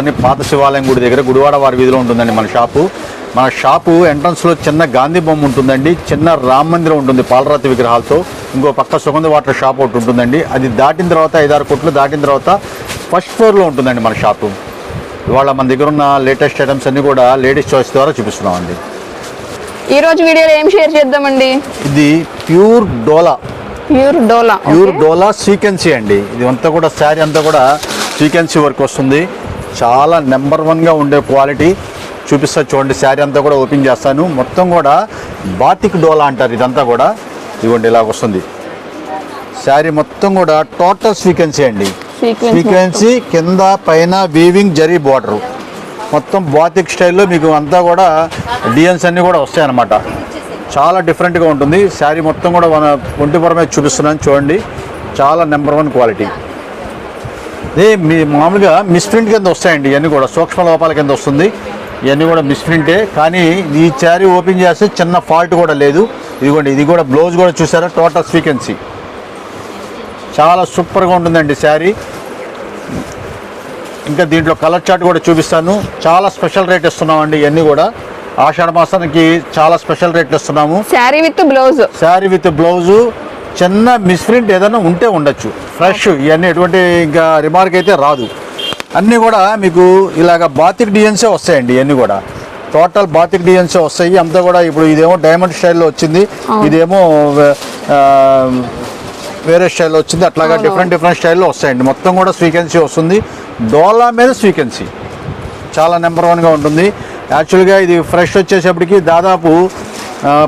టౌన్లోని పాత శివాలయం గుడి దగ్గర గుడివాడ వారి వీధిలో ఉంటుందండి మన షాపు. మన షాపు ఎంట్రన్స్లో చిన్న గాంధీ బొమ్మ ఉంటుందండి. చిన్న రామ మందిరం ఉంటుంది పాలరాతి విగ్రహాలతో. ఇంకో పక్క సుగంధ వాటర్ షాప్ ఒకటి ఉంటుందండి. అది దాటిన తర్వాత ఐదారు కోట్లు దాటిన తర్వాత ఫస్ట్ ఫ్లోర్లో ఉంటుందండి మన షాపు. ఇవాళ మన దగ్గర ఉన్న లేటెస్ట్ ఐటమ్స్ అన్నీ కూడా లేడీస్ చాయిస్ ద్వారా చూపిస్తున్నామండి. ఈ రోజు వీడియోలో ఏం షేర్ చేద్దామండి? ఇది pure dola. Pure dola. Pure dola sequence అండి. ఇది అంతా కూడా శారీ అంతా కూడా సీకెన్సీ వర్క్ వస్తుంది. చాలా నెంబర్ వన్గా ఉండే క్వాలిటీ చూపిస్తా చూడండి. శారీ అంతా కూడా ఓపెన్ చేస్తాను. మొత్తం కూడా బాతిక్ డోలా అంటారు ఇదంతా కూడా. ఇదిగోండి ఇలాగ వస్తుంది. శారీ మొత్తం కూడా టోటల్ సీకెన్సీ అండి. సీక్వెన్సీ కింద పైన వీవింగ్ జరీ బార్డర్ మొత్తం బాతిక్ స్టైల్లో మీకు అంతా కూడా డిజైన్స్ అన్నీ కూడా వస్తాయి అన్నమాట చాలా డిఫరెంట్గా ఉంటుంది. శారీ మొత్తం కూడా మన ఒంటిపురం మీద చూపిస్తున్నాను చూడండి. చాలా నెంబర్ వన్ క్వాలిటీ ఇది మీ మామూలుగా మిస్ప్రింట్ కింద వస్తాయండి ఇవన్నీ కూడా. సూక్ష్మ లోపాల కింద వస్తుంది. ఇవన్నీ కూడా మిస్ప్రింటే కానీ ఈ శారీ ఓపెన్ చేస్తే చిన్న ఫాల్ట్ కూడా లేదు. ఇదిగోండి ఇది కూడా బ్లౌజ్ కూడా చూసారా? టోటల్ సీక్వెన్సీ చాలా సూపర్గా ఉంటుందండి శారీ ఇంకా దీంట్లో కలర్ చార్ట్ కూడా చూపిస్తాను. చాలా స్పెషల్ రేట్ ఇస్తున్నామండి ఇవన్నీ కూడా. ఆషాఢ మాసానికి చాలా స్పెషల్ రేట్లు ఇస్తున్నాము. Sari with blouse sari with blouse చిన్న మిస్ప్రింట్ ఏదైనా ఉంటే ఉండొచ్చు. ఫ్రెష్ ఇవన్నీ ఎటువంటి ఇంకా రిమార్క్ అయితే రాదు. అన్నీ కూడా మీకు ఇలాగ బాతిక్ డిజైన్సే వస్తాయండి ఇవన్నీ కూడా. టోటల్ బాతిక్ డిజైన్సే వస్తాయి. అంతా కూడా ఇప్పుడు ఇదేమో డైమండ్ స్టైల్లో వచ్చింది. ఇదేమో వేరే స్టైల్లో వచ్చింది. అట్లాగా డిఫరెంట్ డిఫరెంట్ స్టైల్లో వస్తాయండి. మొత్తం కూడా స్వీకెన్సీ వస్తుంది. డోలా మీద స్వీకెన్సీ చాలా నెంబర్ వన్గా ఉంటుంది. యాక్చువల్గా ఇది ఫ్రెష్ వచ్చేసేపటికి దాదాపు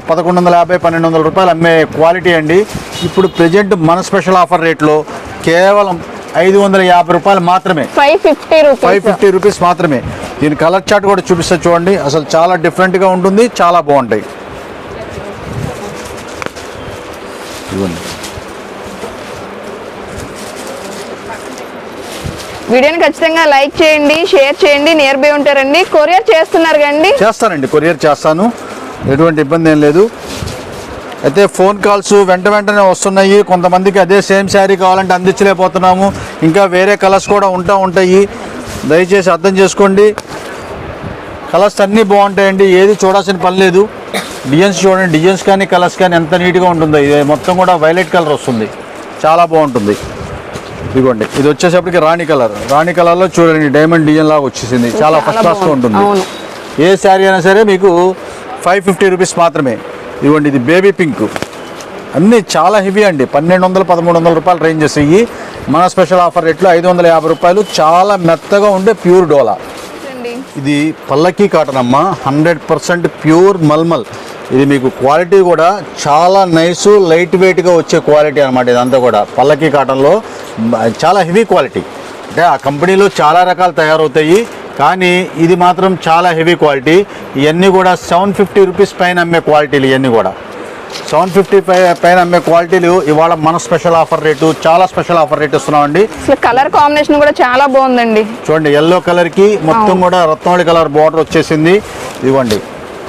పదకొండు వందల యాభై పన్నెండు వందల రూపాయలు అమ్మే క్వాలిటీ అండి. ఇప్పుడు ప్రజెంట్ మన స్పెషల్ ఆఫర్ రేట్లో కేవలం ఐదు వందల యాభై రూపాయలు మాత్రమే. Five fifty five rupees fifty rupees మాత్రమే. దీని కలర్ చార్ట్ కూడా చూపిస్తే చూడండి. అసలు చాలా డిఫరెంట్గా ఉంటుంది చాలా బాగుంటాయి. వీడియోని ఖచ్చితంగా లైక్ చేయండి షేర్ చేయండి నియర్ బై ఉంటారండి. కొరియర్ చేస్తున్నారు కండి చేస్తానండి కొరియర్ చేస్తాను. ఎటువంటి ఇబ్బంది ఏం లేదు. అయితే ఫోన్ కాల్స్ వెంట వెంటనే వస్తున్నాయి. కొంతమందికి అదే సేమ్ శారీ కావాలంటే అందించలేకపోతున్నాము. ఇంకా వేరే కలర్స్ కూడా ఉంటా ఉంటాయి. దయచేసి అర్థం చేసుకోండి. కలర్స్ అన్నీ బాగుంటాయండి. ఏది చూడాల్సిన పని లేదు. డిజైన్స్ చూడండి. డిజైన్స్ కానీ కలర్స్ కానీ ఎంత నీట్గా ఉంటుందో. ఇది మొత్తం కూడా వైలెట్ కలర్ వస్తుంది. చాలా బాగుంటుంది. ఇదిగోండి. ఇది వచ్చేసప్పటికి రాణి కలర్. రాణి కలర్లో చూడండి. డైమండ్ డిజైన్ లాగా వచ్చేసింది. చాలా ఫస్ట్ బాగుంది. ఉంటుంది. ఏ శారీ అయినా సరే మీకు ఫైవ్ ఫిఫ్టీ రూపీస్ మాత్రమే. ఇదిగోండి ఇది బేబీ పింక్. అన్నీ చాలా హెవీ అండి. పన్నెండు వందలు పదమూడు వందల రూపాయలు రేంజెస్ ఇవి మన స్పెషల్ ఆఫర్ రేట్లో ఐదు వందల యాభై రూపాయలు. చాలా మెత్తగా ఉండే ప్యూర్ డోలా. ఇది పల్లకీ కాటన్ అమ్మ. Hundred percent pure mulmul. ఇది మీకు క్వాలిటీ కూడా చాలా నైస్ లైట్ వెయిట్గా వచ్చే క్వాలిటీ అనమాట ఇదంతా కూడా. పల్లకీ కాటన్లో చాలా హెవీ క్వాలిటీ. అంటే ఆ కంపెనీలో చాలా రకాలు తయారవుతాయి. కానీ ఇది మాత్రం చాలా హెవీ క్వాలిటీ. ఇవన్నీ కూడా సెవెన్ ఫిఫ్టీ రూపీస్ పైన అమ్మే క్వాలిటీలు ఇవన్నీ కూడా. సెవెన్ ఫిఫ్టీ పై పైన అమ్మే క్వాలిటీలు ఇవాళ మన స్పెషల్ ఆఫర్ రేటు చాలా స్పెషల్ ఆఫర్ రేట్ ఇస్తున్నామండి. కలర్ కాంబినేషన్ కూడా చాలా బాగుందండి. చూడండి ఎల్లో కలర్కి మొత్తం కూడా రత్నావళి కలర్ బార్డర్ వచ్చేసింది. ఇదిగోండి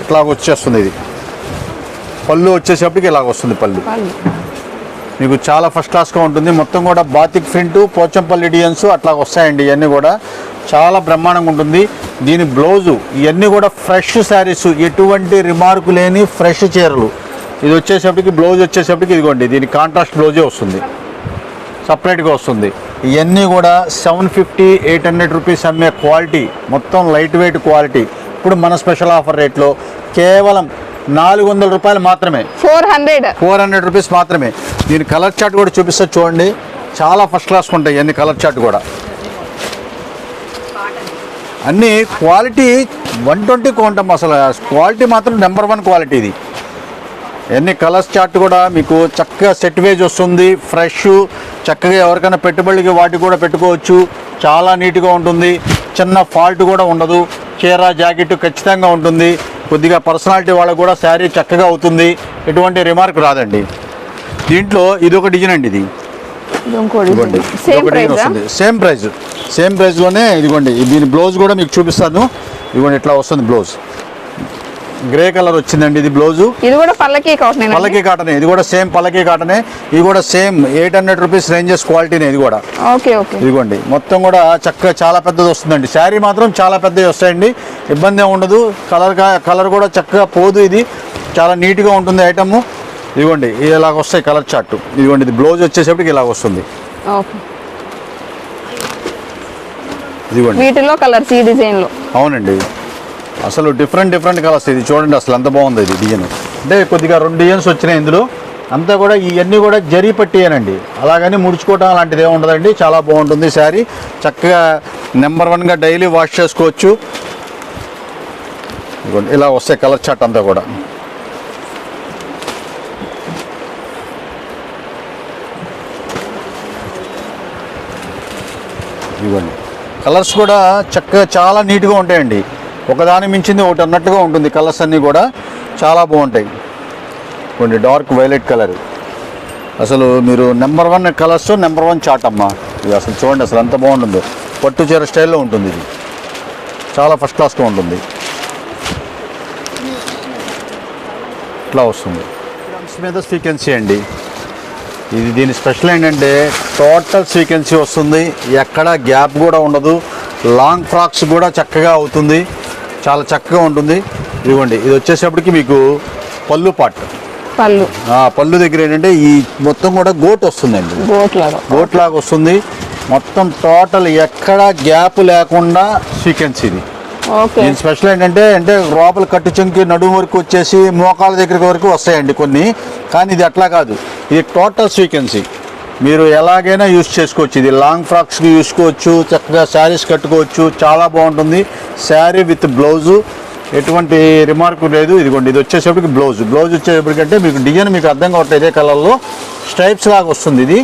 ఇట్లా వచ్చేస్తుంది ఇది. పళ్ళు వచ్చేసేపటికి ఇలాగ వస్తుంది పళ్ళు. మీకు చాలా ఫస్ట్ క్లాస్గా ఉంటుంది. మొత్తం కూడా బాతిక్ ప్రింట్ పోచంపల్లి డిజైన్స్ అట్లా వస్తాయండి ఇవన్నీ కూడా. చాలా బ్రహ్మాండంగా ఉంటుంది. దీని బ్లౌజు ఇవన్నీ కూడా ఫ్రెష్ శారీస్ ఎటువంటి రిమార్కు లేని ఫ్రెష్ చీరలు. ఇది వచ్చేసేపటికి బ్లౌజ్ వచ్చేసేపటికి ఇదిగోండి దీని కాంట్రాస్ట్ బ్లౌజే వస్తుంది. సపరేట్గా వస్తుంది. ఇవన్నీ కూడా seven fifty eight hundred rupees అమ్మే క్వాలిటీ మొత్తం లైట్ వెయిట్ క్వాలిటీ ఇప్పుడు మన స్పెషల్ ఆఫర్ రేట్లో కేవలం నాలుగు వందల రూపాయలు మాత్రమే. Four hundred four hundred rupees మాత్రమే. దీని కలర్ చార్ట్ కూడా చూపిస్తా చూడండి. చాలా ఫస్ట్ క్లాస్ ఉంటాయి అన్ని కలర్ చార్ట్ కూడా. అన్ని క్వాలిటీ వన్ ట్వంటీ కొంటాం అసలు. క్వాలిటీ మాత్రం నెంబర్ వన్ క్వాలిటీ ఇది. ఎన్ని కలర్స్ చార్ట్ కూడా మీకు చక్కగా సెట్ వేజ్ వస్తుంది. ఫ్రెష్ చక్కగా ఎవరికైనా పెట్టుబడికి వాటికి కూడా పెట్టుకోవచ్చు. చాలా నీట్గా ఉంటుంది. చిన్న ఫాల్ట్ కూడా ఉండదు. చీర జాకెట్ ఖచ్చితంగా ఉంటుంది. కొద్దిగా పర్సనాలిటీ వాళ్ళకు కూడా శారీ చక్కగా అవుతుంది. ఎటువంటి రిమార్క్ రాదండి. దీంట్లో ఇది ఒక డిజైన్ అండి ఇది. సేమ్ వస్తుంది. సేమ్ ప్రైస్ సేమ్ ప్రైస్లోనే ఇదిగోండి దీని బ్లౌజ్ కూడా మీకు చూపిస్తాను. ఇదిగోండి ఇట్లా వస్తుంది బ్లౌజ్. గ్రే కలర్ వచ్చిందండి ఇది బ్లౌజు. ఇది కూడా పల్లకి కాటన్ పల్లకి కాటనే ఇది కూడా సేమ్ పల్లకి కాటనే ఇది కూడా same eight hundred rupees ranges క్వాలిటీనే ఇది కూడా. Okay okay. ఇదిగోండి మొత్తం కూడా చక్కగా చాలా పెద్దది వస్తుందండి. శారీ మాత్రం చాలా పెద్దవి వస్తాయండి. ఇబ్బంది ఉండదు. కలర్ కలర్ కూడా చక్కగా పోదు ఇది. చాలా నీట్గా ఉంటుంది ఐటమ్. ఇదిగోండి ఇలాగ వస్తాయి కలర్ చార్ట్. ఇదిగోండి ఇది బ్లౌజ్ వచ్చేసప్పటికి ఇలాగ వస్తుంది. ఓకే. ఇదిగోండి. వీటిలో కలర్స్ ఈ డిజైన్లో అవునండి. అసలు డిఫరెంట్ డిఫరెంట్ కలర్స్ ఇది. చూడండి అసలు ఎంత బాగుంది ఇది డిజైన్. అంటే కొద్దిగా రెండు డిజైన్స్ వచ్చినాయి ఇందులో. అంతా కూడా ఇవన్నీ కూడా జరీ పట్టియేనండి అలాగని ముడుచుకోవటం అలాంటిది ఏమి ఉండదండి. చాలా బాగుంటుంది శారీ. చక్కగా నెంబర్ వన్గా డైలీ వాష్ చేసుకోవచ్చు. ఇలా వస్తాయి కలర్ చాట్ అంతా కూడా. ఇవ్వండి కలర్స్ కూడా చక్కగా చాలా నీట్గా ఉంటాయండి. ఒకదాని మించింది ఒకటి అన్నట్టుగా ఉంటుంది కలర్స్ అన్నీ కూడా. చాలా బాగుంటాయి. కొన్ని డార్క్ వైలెట్ కలర్. అసలు మీరు number one colours number one chart అమ్మా. ఇది అసలు చూడండి అసలు ఎంత బాగుంటుందో. పట్టు చీర స్టైల్లో ఉంటుంది ఇది. చాలా ఫస్ట్ క్లాస్గా ఉంటుంది. ఇట్లా వస్తుంది. మీద సీక్వెన్సీ అండి. ఇది దీని స్పెషల్ ఏంటంటే టోటల్ సీక్వెన్సీ వస్తుంది. ఎక్కడ గ్యాప్ కూడా ఉండదు. లాంగ్ ఫ్రాక్స్ కూడా చక్కగా అవుతుంది. చాలా చక్కగా ఉంటుంది. ఇదిగోండి ఇది వచ్చేసేపటికి మీకు పళ్ళు పాట్. పళ్ళు. పళ్ళు దగ్గర ఏంటంటే ఈ మొత్తం కూడా గోట్ వస్తుందండి. గోట్ లాగా. గోట్ లాగా వస్తుంది. మొత్తం టోటల్ ఎక్కడ గ్యాప్ లేకుండా సీక్వెన్స్ ఇది. దీని స్పెషల్ ఏంటంటే అంటే లోపల కట్టు చెంకి నడుము వరకు వచ్చేసి మోకాల దగ్గర వరకు వస్తాయండి కొన్ని. కానీ ఇది అట్లా కాదు. ఇది టోటల్ సీక్వెన్సీ మీరు ఎలాగైనా యూస్ చేసుకోవచ్చు. ఇది లాంగ్ ఫ్రాక్స్కి చూసుకోవచ్చు చక్కగా శారీస్ కట్టుకోవచ్చు చాలా బాగుంటుంది. శారీ విత్ బ్లౌజు ఎటువంటి రిమార్క్ లేదు. ఇదిగోండి ఇది వచ్చేసప్పటికి బ్లౌజ్ బ్లౌజ్ వచ్చేటప్పటికంటే మీకు డిజైన్ మీకు అర్థం కావట్లేదు. ఇదే కలర్లో స్ట్రైప్స్ లాగా వస్తుంది ఇది.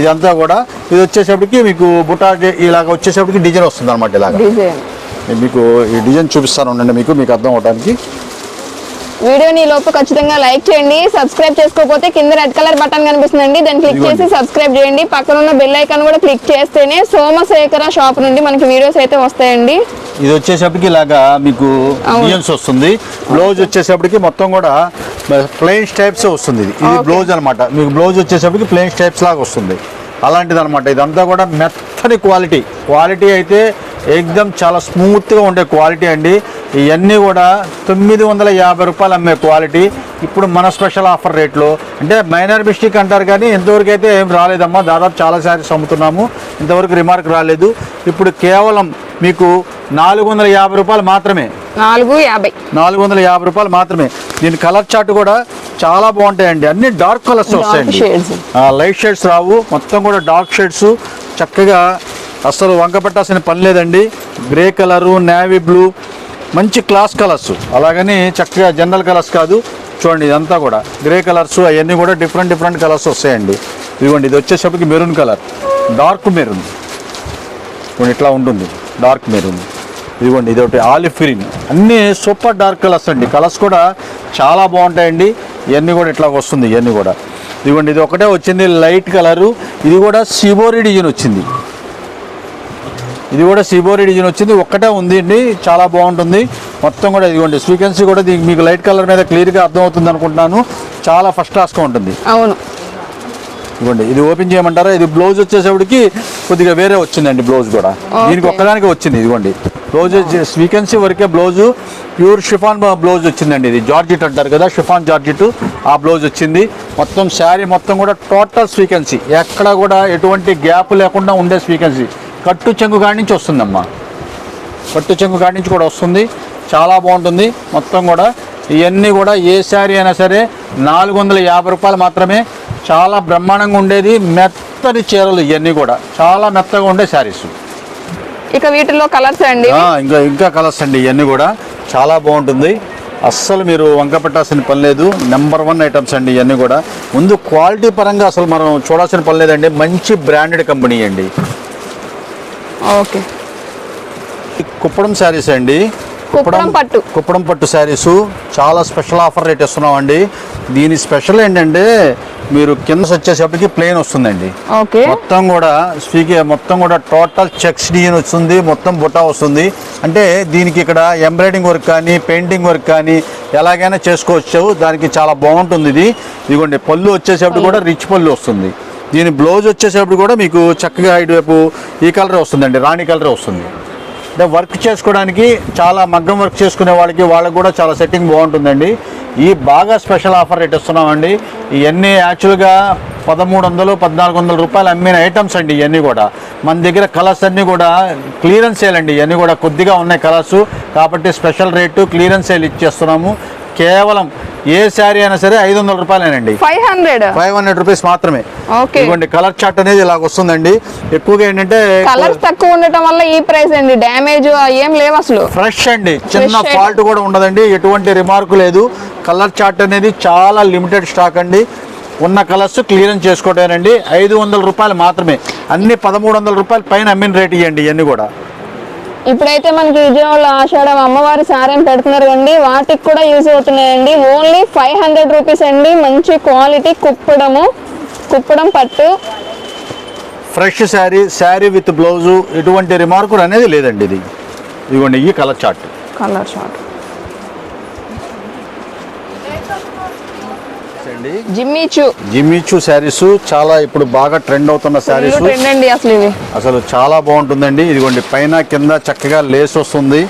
ఇదంతా కూడా ఇది వచ్చేసప్పటికి మీకు బుటా ఇలాగ వచ్చేసప్పటికి డిజైన్ వస్తుంది అనమాట ఇలాగ మీకు ఈ డిజైన్ చూపిస్తాను ఉండండి మీకు మీకు అర్థం అవడానికి. వీడియోని లోపు ఖచ్చితంగా లైక్ చేయండి సబ్స్క్రైబ్ చేసుకోకపోతే కింద రెడ్ కలర్ బటన్ కనిపిస్తుందండి దాన్ని క్లిక్. చేసి సబ్స్క్రైబ్ చేయండి. పక్కన ఉన్న బెల్ ఐకాన్ కూడా క్లిక్ చేస్తేనే సోమశేఖర షాప్ నుండి మనకి వీడియోస్ అయితే వస్తాయండి. ఇది వచ్చేసప్పటికి ఇలాగా మీకు. డిజైన్స్ వస్తుంది. బ్లౌజ్ వచ్చేసప్పటికి మొత్తం కూడా ప్లెయిన్ స్టైప్స్ వస్తుంది ఇది. ఇది. బ్లౌజ్ అనమాట. మీకు బ్లౌజ్ వచ్చేసప్పటికి ప్లెయిన్ స్టైప్స్ లాగా వస్తుంది. అలాంటిది అనమాట. ఇదంతా కూడా మెత్తని క్వాలిటీ క్వాలిటీ అయితే ఎక్దమ్ చాలా స్మూత్గా ఉండే క్వాలిటీ అండి. ఇవన్నీ కూడా తొమ్మిది వందల యాభై రూపాయలు అమ్మే క్వాలిటీ. ఇప్పుడు మన స్పెషల్ ఆఫర్ రేట్లో. అంటే మైనర్ మిస్టేక్ అంటారు కానీ ఇంతవరకు అయితే ఏం రాలేదమ్మా. దాదాపు చాలా సారీస్ అమ్ముతున్నాము. ఇంతవరకు రిమార్క్ రాలేదు. ఇప్పుడు కేవలం మీకు నాలుగు వందల యాభై రూపాయలు మాత్రమే. నాలుగు యాభై. నాలుగు వందల యాభై రూపాయలు మాత్రమే. దీని కలర్ చార్ట్ కూడా చాలా బాగుంటాయండి. అన్ని డార్క్ కలర్స్ వస్తాయండి. లైట్ షేడ్స్ రావు. మొత్తం కూడా డార్క్ షేడ్స్. చక్కగా అసలు వంక పెట్టాల్సిన పని లేదండి. గ్రే కలరు నేవీ బ్లూ మంచి క్లాస్ కలర్స్. అలాగని చక్కగా జనరల్ కలర్స్ కాదు చూడండి ఇదంతా కూడా. గ్రే కలర్స్ అవన్నీ కూడా డిఫరెంట్ డిఫరెంట్ కలర్స్ వస్తాయండి. ఇదిగోండి ఇది వచ్చేసప్పటికి మెరూన్ కలర్. Dark maroon. ఇప్పుడు ఇట్లా ఉంటుంది. Dark maroon. ఇదిగోండి ఇది ఒకటి ఆలివ్ గ్రీన్. అన్నీ సూపర్ డార్క్ కలర్స్ అండి. కలర్స్ కూడా చాలా బాగుంటాయండి. ఇవన్నీ కూడా ఇట్లా వస్తుంది ఇవన్నీ కూడా. ఇదిగోండి ఇది ఒకటే వచ్చింది లైట్ కలరు. ఇది కూడా సిబోరి డిజైన్ వచ్చింది. ఇది కూడా సిబోరి డిజైన్ వచ్చింది. ఒక్కటే ఉంది అండి. చాలా బాగుంటుంది. మొత్తం కూడా ఇదిగోండి ఫ్రీక్వెన్సీ కూడా దీనికి మీకు లైట్ కలర్ మీద క్లియర్గా అర్థమవుతుంది అనుకుంటున్నాను. చాలా ఫస్ట్ క్లాస్గా ఉంటుంది. అవును. ఇదిగోండి ఇది ఓపెన్ చేయమంటారా? ఇది బ్లౌజ్ వచ్చేసరికి కొద్దిగా వేరే వచ్చిందండి బ్లౌజ్ కూడా. దీనికి ఒక్కదానికి వచ్చింది ఇదిగోండి. బ్లౌజ్ స్వీకెన్సీ వరకే బ్లౌజ్ ప్యూర్ షిఫాన్ బ్లౌజ్ వచ్చిందండి ఇది. జార్జిట్ అంటారు కదా షిఫాన్ జార్జిట్ ఆ బ్లౌజ్ వచ్చింది. మొత్తం శారీ మొత్తం కూడా టోటల్ స్వీకెన్సీ ఎక్కడ కూడా ఎటువంటి గ్యాప్ లేకుండా ఉండే స్వీకెన్సీ కట్టు చెంగు కాడి నుంచి వస్తుందమ్మా. పట్టు చెంగు కాడి నుంచి కూడా వస్తుంది. చాలా బాగుంటుంది. మొత్తం కూడా ఇవన్నీ కూడా ఏ శారీ అయినా సరే నాలుగు వందల యాభై రూపాయలు మాత్రమే. చాలా బ్రహ్మాండంగా ఉండేది. మెత్తని చీరలు ఇవన్నీ కూడా. చాలా మెత్తగా ఉండే శారీస్. ఇక వీటిలో కలర్స్ అండి? ఇంకా ఇంకా కలర్స్ అండి ఇవన్నీ కూడా. చాలా బాగుంటుంది. అస్సలు మీరు వంక పెట్టాల్సిన పని లేదు. నెంబర్ వన్ ఐటమ్స్ అండి ఇవన్నీ కూడా. ముందు క్వాలిటీ పరంగా అసలు మనం చూడాల్సిన పని లేదండి. మంచి బ్రాండెడ్ కంపెనీ అండి. ఓకే. కుప్పడం శారీస్ అండి. కుప్పడం పట్టు. కుప్పడం పట్టు శారీస్. చాలా స్పెషల్ ఆఫర్ రేట్ ఇస్తున్నాం అండి దీని స్పెషల్ ఏంటంటే మీరు కింద వచ్చేసేపటికి ప్లేన్ వస్తుందండి. ఓకే. మొత్తం కూడా స్పీకే మొత్తం కూడా టోటల్ చెక్స్ డిజైన్ వస్తుంది. మొత్తం బుట్ట వస్తుంది. అంటే దీనికి ఇక్కడ ఎంబ్రాయిడింగ్ వర్క్ కానీ పెయింటింగ్ వర్క్ కానీ ఎలాగైనా చేసుకోవచ్చు. దానికి చాలా బాగుంటుంది ఇది. ఇదిగోండి పళ్ళు వచ్చేసేప్పుడు కూడా రిచ్ పళ్ళు వస్తుంది. దీని బ్లౌజ్ వచ్చేసేటప్పుడు కూడా మీకు చక్కగా ఇటువైపు ఈ కలర్ వస్తుందండి రాణి కలర్ వస్తుంది. అంటే వర్క్ చేసుకోవడానికి చాలా మగ్గం వర్క్ చేసుకునే వాళ్ళకి వాళ్ళకి కూడా చాలా సెట్టింగ్ బాగుంటుందండి. ఈ బాగా స్పెషల్ ఆఫర్ రేట్ ఇస్తున్నామండి. ఇవన్నీ యాక్చువల్గా పదమూడు వందలు పద్నాలుగు వందల రూపాయలు అమ్మిన ఐటమ్స్ అండి ఇవన్నీ కూడా. మన దగ్గర కలర్స్ అన్నీ కూడా క్లియరెన్స్ సేల్ అండి ఇవన్నీ కూడా కొద్దిగా ఉన్నాయి కలర్స్. కాబట్టి స్పెషల్ రేటు క్లియరెన్స్ సేల్ ఇచ్చేస్తున్నాము. కేవలం ఏ శారీ అయినా సరే ఐదు వందల రూపాయలేనండి. Five hundred. Five hundred rupees మాత్రమే. ఓకే. ఇదిగోండి కలర్ చార్ట్ అనేది ఇలాగ వస్తుందండి. ఎక్కువగా ఏంటంటే కలర్స్ తక్కువ ఉండటం వల్ల ఈ ప్రైస్ అండి. డ్యామేజ్ ఏం లేవు అసలు. ఫ్రెష్ అండి. చిన్న ఫాల్ట్ కూడా ఉండదండి. ఎటువంటి రిమార్క్ లేదు. కలర్ చార్ట్ అనేది చాలా లిమిటెడ్ స్టాక్ అండి. ఉన్న కలర్స్ క్లియరెన్స్ చేసుకోవటమేనండి. ఐదు వందల రూపాయలు మాత్రమే. అన్ని పదమూడు వందల రూపాయలు పైన అమ్మిన రేట్ ఇవ్వండి ఇవన్నీ కూడా. ఇప్పుడైతే మనకి విజయవాడలో ఆషాఢం అమ్మవారి సారేం పెడుతున్నారు కండి వాటికి కూడా యూజ్ అవుతున్నాయండి. ఓన్లీ ఫైవ్ హండ్రెడ్ రూపీస్ అండి. మంచి క్వాలిటీ కుప్పడము కుప్పడం పట్టు. Fresh sari sari with blouse ఎటువంటి రిమార్కులు అనేది లేదండి ఇది. ఇదిగోండి ఈ కలర్ చార్ట్. కలర్ షార్ట్ అండి జిమ్మిచు జిమ్మిచూ శారీస్ చాలా ఇప్పుడు బాగా ట్రెండ్ అవుతున్న శారీస్. అండి అసలు ఇవి. అసలు చాలా బాగుంటుందండి. ఇదిగోండి పైన కింద చక్కగా లేస్ వస్తుంది.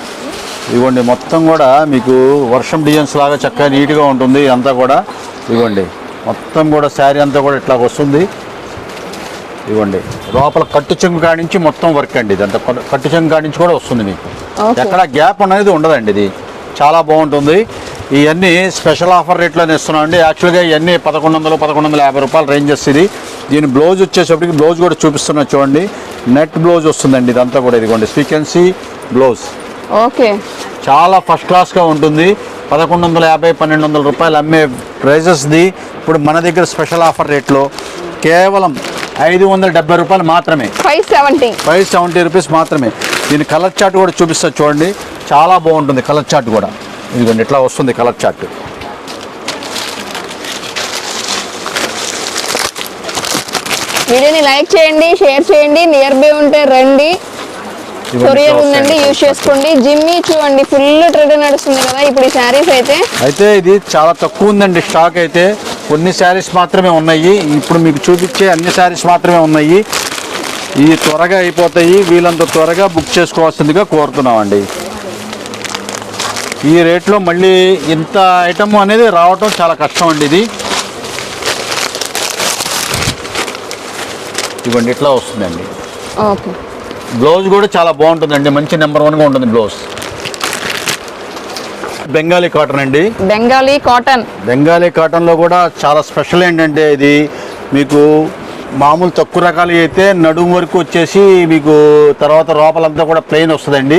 ఇదిగోండి మొత్తం కూడా మీకు వర్షం డిజైన్స్ లాగా చక్కగా నీట్గా ఉంటుంది అంతా కూడా. ఇదిగోండి మొత్తం కూడా శారీ అంతా కూడా ఇట్లా వస్తుంది. ఇదిగోండి లోపల కట్టు చెంగు కాడించి మొత్తం వర్క్ అండి. ఇదంతా కొ- కట్టు చెంగు కాడించి కూడా వస్తుంది మీకు. ఎక్కడ గ్యాప్ అనేది ఉండదండి ఇది. చాలా బాగుంటుంది. ఇవన్నీ స్పెషల్ ఆఫర్ రేట్లోనే ఇస్తున్నాం అండి యాక్చువల్గా ఇవన్నీ పదకొండు వందలు పదకొండు వందల యాభై రూపాయలు రేంజెస్ ఇది దీని బ్లౌజ్ వచ్చేసప్పటికి బ్లౌజ్ కూడా చూపిస్తున్నా చూడండి. నెట్ బ్లౌజ్ వస్తుందండి ఇదంతా కూడా ఇదిగోండి. Sequence blouse. ఓకే. చాలా ఫస్ట్ క్లాస్గా ఉంటుంది. పదకొండు వందల యాభై పన్నెండు వందల రూపాయలు అమ్మే ప్రైజెస్ది. ఇప్పుడు మన దగ్గర స్పెషల్ ఆఫర్ రేట్లో కేవలం ఐదు వందల డెబ్బై రూపాయలు మాత్రమే. Five seventy. Five seventy rupees మాత్రమే. దీని కలర్ చార్ట్ కూడా చూపిస్తా చూడండి. చాలా బాగుంటుంది కలర్ చార్ట్ కూడా. ఇదిగోండి ఇట్లా వస్తుంది కలర్ చార్ట్? వీడియోని లైక్ చేయండి షేర్ చేయండి నియర్ బై ఉంటే రండి. కొరియర్ ఉందండి. యూజ్ చేసుకోండి. జిమ్మి చూడండి ఫుల్ ట్రెండ్ నడుస్తుంది కదా ఇప్పుడు ఈ శారీస్ అయితే. అయితే ఇది చాలా తక్కువ ఉందండి స్టాక్ అయితే. కొన్ని శారీస్ మాత్రమే ఉన్నాయి. ఇప్పుడు మీకు చూపించే అన్ని శారీస్ మాత్రమే ఉన్నాయి. ఇవి త్వరగా అయిపోతాయి. వీళ్ళంత త్వరగా బుక్ చేసుకోవాల్సిందిగా కోరుతున్నామండి. ఈ రేట్లో మళ్ళీ ఇంత ఐటమ్ అనేది రావటం చాలా కష్టం అండి ఇది. ఇవ్వండి ఇట్లా వస్తుందండి. ఓకే. బ్లౌజ్ కూడా చాలా బాగుంటుందండి మంచి నెంబర్ వన్గా ఉంటుంది బ్లౌజ్. బెంగాలీ కాటన్ అండి. బెంగాలీ కాటన్. బెంగాలీ కాటన్లో కూడా చాలా స్పెషల్ ఏంటంటే ఇది మీకు మామూలు తక్కువ రకాలు అయితే నడుము వరకు వచ్చేసి మీకు తర్వాత లోపలంతా కూడా ప్లెయిన్ వస్తుందండి.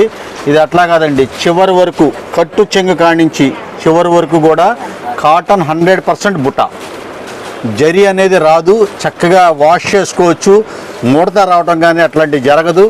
ఇది అట్లా కాదండి. చివరి వరకు కట్టు చెంగు కానించి చివరి వరకు కూడా కాటన్ హండ్రెడ్ పర్సెంట్ బుట్ట. జరి అనేది రాదు చక్కగా వాష్ చేసుకోవచ్చు. ముడత రావటం కానీ అట్లాంటివి జరగదు.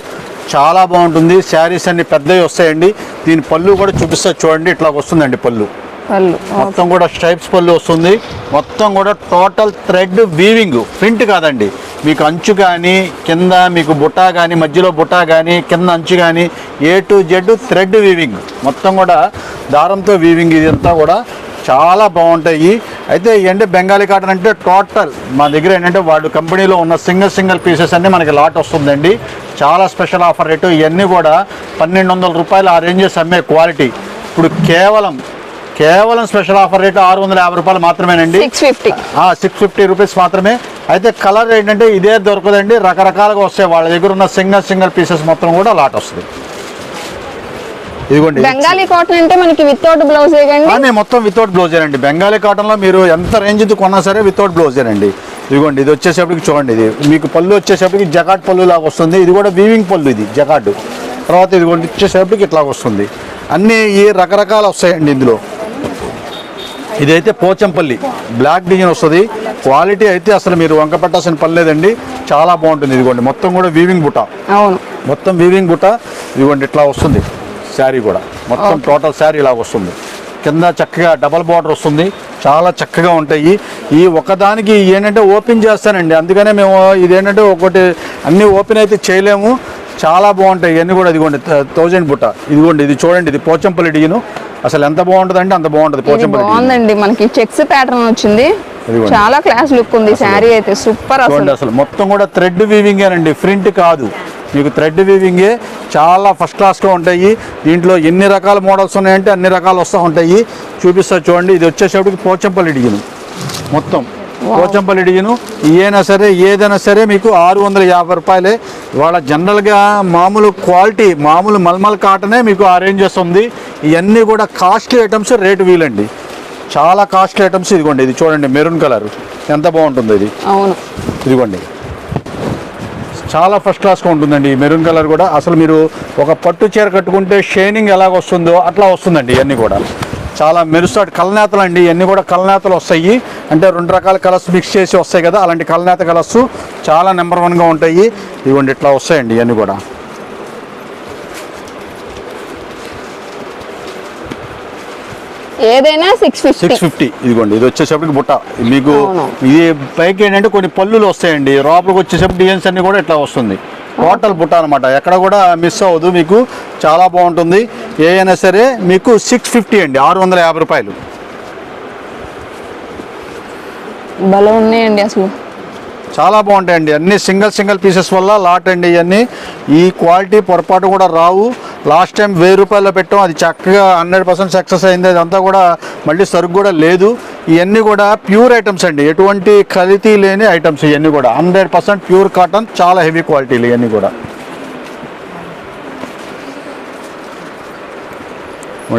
చాలా బాగుంటుంది. శారీస్ అన్ని పెద్దవి వస్తాయండి. దీని పళ్ళు కూడా చూపిస్తా చూడండి. ఇట్లా వస్తుందండి పళ్ళు. పళ్ళు. మొత్తం కూడా స్ట్రైప్స్ పళ్ళు వస్తుంది. మొత్తం కూడా టోటల్ థ్రెడ్ వీవింగ్. ప్రింట్ కాదండి. మీకు అంచు కానీ కింద మీకు బుట్ట కానీ మధ్యలో బుట్ట కానీ కింద అంచు కానీ A to Z thread weaving మొత్తం కూడా దారంతో వీవింగ్ ఇదంతా కూడా చాలా బాగుంటాయి. అయితే ఏంటంటే బెంగాలీ కాటన్ అంటే టోటల్ మా దగ్గర ఏంటంటే వాళ్ళు కంపెనీలో ఉన్న సింగిల్ సింగిల్ పీసెస్ అన్నీ మనకి లాట్ వస్తుందండి. చాలా స్పెషల్ ఆఫర్ రేటు. ఇవన్నీ కూడా పన్నెండు వందల రూపాయలు ఆ రేంజెస్ అమ్మే క్వాలిటీ ఇప్పుడు కేవలం కేవలం స్పెషల్ ఆఫర్ రేటు ఆరు వందల యాభై రూపాయలు మాత్రమేనండి. Six fifty six fifty rupees మాత్రమే. అయితే కలర్ ఏంటంటే ఇదే దొరకదండి. రకరకాలుగా వస్తాయి. వాళ్ళ దగ్గర ఉన్న సింగిల్ సింగిల్ పీసెస్ మొత్తం కూడా లాట్ వస్తుంది. ఇదిగోండి. బెంగాలీ కాటన్ అంటే మనకి వితౌట్ బ్లౌజ్ కానీ మొత్తం వితౌట్ బ్లౌజేనండి బెంగాలీ కాటన్లో మీరు ఎంత రేంజ్ కొన్నా సరే వితౌట్ బ్లౌజేనండి ఇదిగోండి ఇది వచ్చేసేపటికి చూడండి. ఇది మీకు పళ్ళు వచ్చేసేపటికి జకాట్ పళ్ళు లాగా వస్తుంది. ఇది కూడా వీవింగ్ పళ్ళు ఇది జకాట్. తర్వాత ఇదిగోండి వచ్చేసేపటికి ఇట్లా వస్తుంది. అన్నీ ఈ రకరకాలు వస్తాయండి ఇందులో. ఇదైతే పోచంపల్లి. బ్లాక్ డిజైన్ వస్తుంది. క్వాలిటీ అయితే అసలు మీరు వంక పెట్టాల్సిన పని లేదండి. చాలా బాగుంటుంది ఇదిగోండి. మొత్తం కూడా వీవింగ్ బుట్ట. అవును. మొత్తం వీవింగ్ బుట్ట. ఇదిగోండి ఇట్లా వస్తుంది. శారీ కూడా. మొత్తం టోటల్ శారీ ఇలా వస్తుంది. కింద చక్కగా డబల్ బార్డర్ వస్తుంది. చాలా చక్కగా ఉంటాయి. ఈ ఒకదానికి ఏంటంటే ఓపెన్ చేస్తానండి. అందుకనే మేము ఇదేంటంటే ఒకటి అన్ని ఓపెన్ అయితే చేయలేము. చాలా బాగుంటాయి. ఇవన్నీ కూడా ఇదిగోండి థౌజండ్ బుట్ట. ఇదిగోండి ఇది చూడండి ఇది పోచంపల్లి డిజైన్. అసలు ఎంత బాగుంటుంది అంటే అంత బాగుంటుంది పోచంపల్లి బాగుందండి. మనకి చెక్స్ ప్యాటర్న్ వచ్చింది. చాలా క్లాస్ లుక్ ఉంది శారీ అయితే. సూపర్ అసలు. అసలు మొత్తం కూడా థ్రెడ్ వీవింగేనండి ప్రింట్ కాదు. మీకు థ్రెడ్ వీవింగే చాలా ఫస్ట్ క్లాస్గా ఉంటాయి. దీంట్లో ఎన్ని రకాల మోడల్స్ ఉన్నాయంటే అన్ని రకాలు వస్తూ ఉంటాయి. చూపిస్తా చూడండి. ఇది వచ్చేసేపటికి పోచంపల్లి డిజైన్. మొత్తం. పోచంపల్లి డిజైన్ ఏదైనా సరే ఏదైనా సరే మీకు ఆరు వందల యాభై రూపాయలే. ఇవాళ జనరల్గా మామూలు క్వాలిటీ మామూలు మల్మల్ కాటనే మీకు ఆ రేంజ్ వస్తుంది. ఇవన్నీ కూడా కాస్ట్లీ ఐటమ్స్ రేటు వీలండి. చాలా కాస్ట్లీ ఐటమ్స్ ఇదిగోండి ఇది చూడండి మెరూన్ కలర్. ఎంత బాగుంటుంది ఇది? అవును. ఇదిగోండి. చాలా ఫస్ట్ క్లాస్గా ఉంటుందండి ఈ మెరూన్ కలర్ కూడా. అసలు మీరు ఒక పట్టు చీర కట్టుకుంటే షైనింగ్ ఎలాగ వస్తుందో అట్లా వస్తుందండి ఇవన్నీ కూడా. చాలా మెరుస్తాడు. కలనేతలు అండి ఇవన్నీ కూడా కలనేతలు వస్తాయి. అంటే రెండు రకాల కలర్స్ మిక్స్ చేసి వస్తాయి కదా అలాంటి కలనేత కలర్స్ చాలా నెంబర్ వన్గా ఉంటాయి. ఇదిగోండి ఇట్లా వస్తాయండి ఇవన్నీ కూడా. ఏదైనా సిక్స్ ఫిఫ్టీ సిక్స్ ఫిఫ్టీ ఇదిగోండి ఇది వచ్చేసప్పటికి బుట్ట. మీకు. ఇది పైకి ఏంటంటే కొన్ని పళ్ళులు వస్తాయండి. లోపలికి వచ్చేసరికి డిజైన్స్ అన్ని కూడా ఇట్లా వస్తుంది. టోటల్ బుట్ట అనమాట ఎక్కడ కూడా మిస్ అవ్వదు మీకు. చాలా బాగుంటుంది. ఏ అయినా సరే మీకు సిక్స్ ఫిఫ్టీ అండి. ఆరు వందల యాభై రూపాయలు. భలే ఉన్నాయండి అసలు. చాలా బాగుంటాయండి. అన్ని సింగిల్ సింగిల్ పీసెస్ వల్ల లాట్ అండి ఇవన్నీ ఈ క్వాలిటీ పొరపాటు కూడా రావు. లాస్ట్ టైం వెయ్యి రూపాయలు పెట్టాం. అది చక్కగా హండ్రెడ్ పర్సెంట్ సక్సెస్ అయింది. అదంతా కూడా మళ్ళీ సరుకు కూడా లేదు. ఇవన్నీ కూడా ప్యూర్ ఐటమ్స్ అండి. ఎటువంటి కల్తీ లేని ఐటమ్స్ ఇవన్నీ కూడా. హండ్రెడ్ పర్సెంట్ ప్యూర్ కాటన్ చాలా హెవీ క్వాలిటీలు ఇవన్నీ కూడా.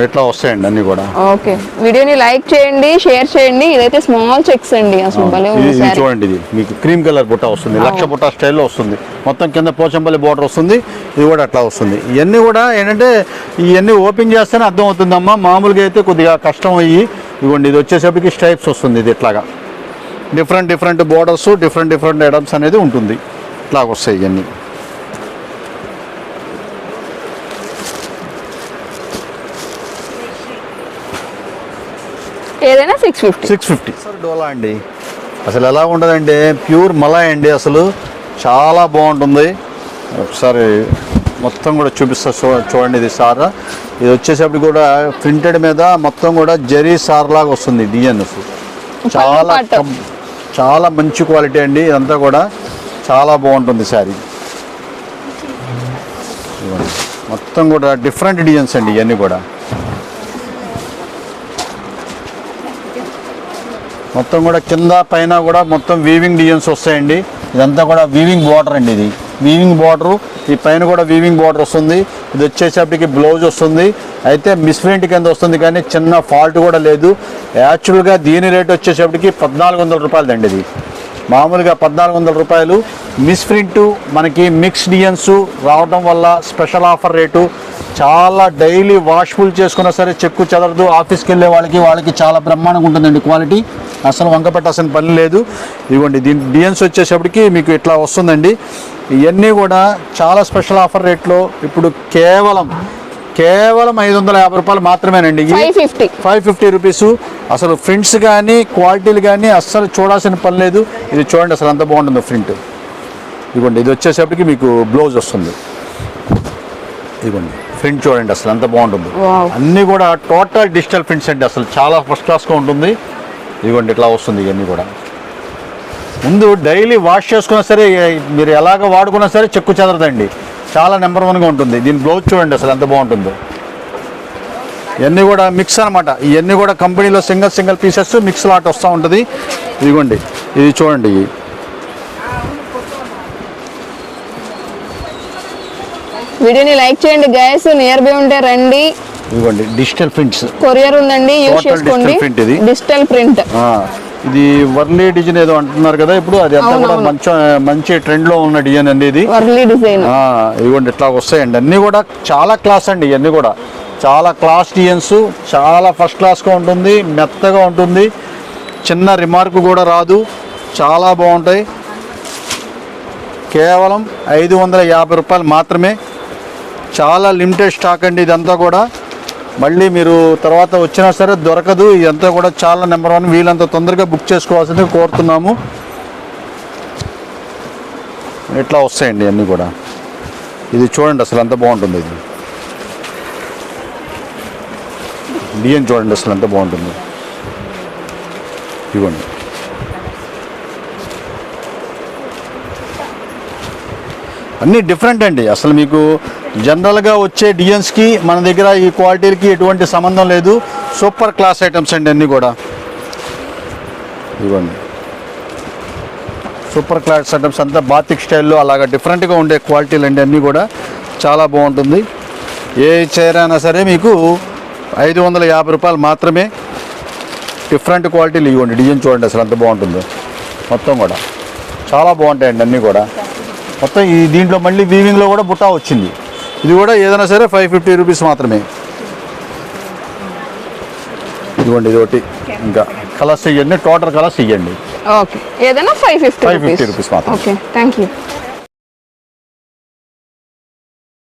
ఇట్లా వస్తాయండి అన్నీ కూడా? ఓకే. వీడియోని లైక్ చేయండి షేర్ చేయండి. ఇదైతే స్మాల్ చెక్స్ అండి. అసలు భలే ఇది చూడండి ఇది. మీకు క్రీమ్ కలర్ బుట్ట వస్తుంది లక్ష బుట్ట స్టైల్లో వస్తుంది. మొత్తం కింద పోచంపల్లి బోర్డర్ వస్తుంది. ఇది కూడా అట్లా వస్తుంది. ఇవన్నీ కూడా ఏంటంటే ఇవన్నీ ఓపెన్ చేస్తేనే అర్థం అవుతుందమ్మా మామూలుగా అయితే కొద్దిగా కష్టం అయ్యి ఇదిగోండి ఇది వచ్చేసరికి స్టైప్స్ వస్తుంది ఇది ఇట్లాగా. Different different borders different different items అనేది ఉంటుంది. ఇట్లాగ వస్తాయి ఇవన్నీ ఏదైనా six fifty six fifty dola అండి. అసలు ఎలా ఉంటుందంటే ప్యూర్ మలాయ్ అండి అసలు. చాలా బాగుంటుంది. ఒకసారి మొత్తం కూడా చూపిస్తా చూ చూడండి ఇది సార్. ఇది వచ్చేసరికి కూడా ప్రింటెడ్ మీద మొత్తం కూడా జరీ సార్ లాగా వస్తుంది డిజైన్. చాలా చాలా మంచి క్వాలిటీ అండి. ఇదంతా కూడా చాలా బాగుంటుంది శారీ. మొత్తం కూడా డిఫరెంట్ డిజైన్స్ అండి ఇవన్నీ కూడా. మొత్తం కూడా కింద పైన కూడా మొత్తం వీవింగ్ డిజైన్స్ వస్తాయండి. ఇదంతా కూడా వీవింగ్ బార్డర్ అండి ఇది. వీవింగ్ బార్డరు ఈ పైన కూడా వీవింగ్ బార్డర్ వస్తుంది. ఇది వచ్చేసేపటికి బ్లౌజ్ వస్తుంది. అయితే మిస్ప్రింట్ కింద వస్తుంది కానీ చిన్న ఫాల్ట్ కూడా లేదు. యాక్చువల్గా దీని రేట్ వచ్చేసేపటికి పద్నాలుగు వందల రూపాయలు అండి ఇది. మామూలుగా పద్నాలుగు వందల రూపాయలు. మిస్ప్రింట్ మనకి మిక్స్ డిజైన్స్ రావడం వల్ల స్పెషల్ ఆఫర్ రేటు చాలా డైలీ వాష్ఫుల్ చేసుకున్నా సరే చెక్కు చెదరదు. ఆఫీస్కి వెళ్ళే వాళ్ళకి వాళ్ళకి చాలా బ్రహ్మాండంగా ఉంటుందండి క్వాలిటీ అసలు వంక పెట్టాల్సిన పని లేదు. ఇవ్వండి దీని డిజైన్స్ వచ్చేసప్పటికి మీకు ఇట్లా వస్తుందండి. ఇవన్నీ కూడా చాలా స్పెషల్ ఆఫర్ రేట్లో ఇప్పుడు కేవలం కేవలం ఐదు వందల యాభై రూపాయలు మాత్రమేనండి. Five fifty. రూపీస్. అసలు ప్రింట్స్ కానీ క్వాలిటీలు కానీ అస్సలు చూడాల్సిన పని లేదు. ఇది చూడండి అసలు ఎంత బాగుంటుందో ప్రింట్. ఇదిగోండి ఇది వచ్చేసప్పటికి మీకు బ్లౌజ్ వస్తుంది. ఇదిగోండి ప్రింట్ చూడండి అసలు ఎంత బాగుంటుంది. అన్నీ కూడా టోటల్ డిజిటల్ ప్రింట్స్ అండి అసలు చాలా ఫస్ట్ క్లాస్గా ఉంటుంది. ఇదిగోండి ఇట్లా వస్తుంది ఇవన్నీ కూడా. ముందు డైలీ వాష్ చేసుకున్నా సరే మీరు ఎలాగ వాడుకున్నా సరే చెక్కు చెదరదండి. చాలా నెంబర్ వన్గా ఉంటుంది. దీని బ్లౌజ్ చూడండి అసలు ఎంత బాగుంటుందో. ఇవన్నీ కూడా మిక్స్ అనమాట ఇవన్నీ కూడా కంపెనీలో single single pieces mix lot వస్తూ ఉంటుంది. ఇదిగోండి ఇది చూడండి. వీడియోని లైక్ చేయండి గ్యాస్ నియర్ బై ఉంటే రండి. ఇదిగోండి డిజిటల్ ప్రింట్స్ కొరియర్ ఉందండి Total చేసుకోండి. print ఇది. డిజిటల్ ప్రింట్ ఇది వర్లీ డిజైన్ ఏదో అంటున్నారు కదా ఇప్పుడు అది అంతా కూడా. మంచి మంచి ట్రెండ్లో ఉన్న డిజైన్ అండి ఇది. వర్లీ డిజైన్ ఆ, ఇదిగోండి ఇట్లా వస్తాయండి. అన్నీ కూడా చాలా క్లాస్ అండి ఇవన్నీ కూడా. చాలా క్లాస్ డిజైన్స్ చాలా ఫస్ట్ క్లాస్గా ఉంటుంది మెత్తగా ఉంటుంది. చిన్న రిమార్క్ కూడా రాదు చాలా బాగుంటాయి. కేవలం ఐదు వందల యాభై రూపాయలు మాత్రమే. చాలా లిమిటెడ్ స్టాక్ అండి ఇదంతా కూడా. మళ్ళీ మీరు తర్వాత వచ్చినా సరే దొరకదు. ఇదంతా కూడా చాలా నెంబర్ వన్. వీలంత తొందరగా బుక్ చేసుకోవాల్సింది కోరుతున్నాము. ఇట్లా వస్తాయండి అన్నీ కూడా? ఇది చూడండి అసలు ఎంత బాగుంటుంది ఇది. బియ్యం చూడండి అసలు ఎంత బాగుంటుంది. ఇవ్వండి అన్నీ డిఫరెంట్ అండి. అసలు మీకు జనరల్గా వచ్చే డిజైన్స్కి మన దగ్గర ఈ క్వాలిటీలకి ఎటువంటి సంబంధం లేదు. సూపర్ క్లాస్ ఐటమ్స్ అండి అన్నీ కూడా. ఇవ్వండి సూపర్ క్లాస్ ఐటమ్స్ అంతా బాతిక్ స్టైల్లో అలాగా డిఫరెంట్గా ఉండే క్వాలిటీలు అండి అన్నీ కూడా. చాలా బాగుంటుంది. ఏ చీర అయినా సరే మీకు ఐదు వందల యాభై రూపాయలు మాత్రమే డిఫరెంట్ క్వాలిటీలు ఇవ్వండి. డిజైన్ చూడండి అసలు అంత బాగుంటుందో. మొత్తం కూడా. చాలా బాగుంటాయండి అన్నీ కూడా. మొత్తం ఈ దీంట్లో మళ్ళీ వీవింగ్లో కూడా బుట్టా వచ్చింది. ఇది కూడా ఏదైనా సరే ఫైవ్ ఫిఫ్టీ రూపీస్ మాత్రమే. ఇదిగోండి ఇది ఒకటి ఇంకా కలర్స్ ఇవ్వండి టోటల్ కలర్స్ ఇవ్వండి ఓకే ఏదైనా ఫైవ్ ఫిఫ్టీ 550 rupees మాత్రం. Okay thank you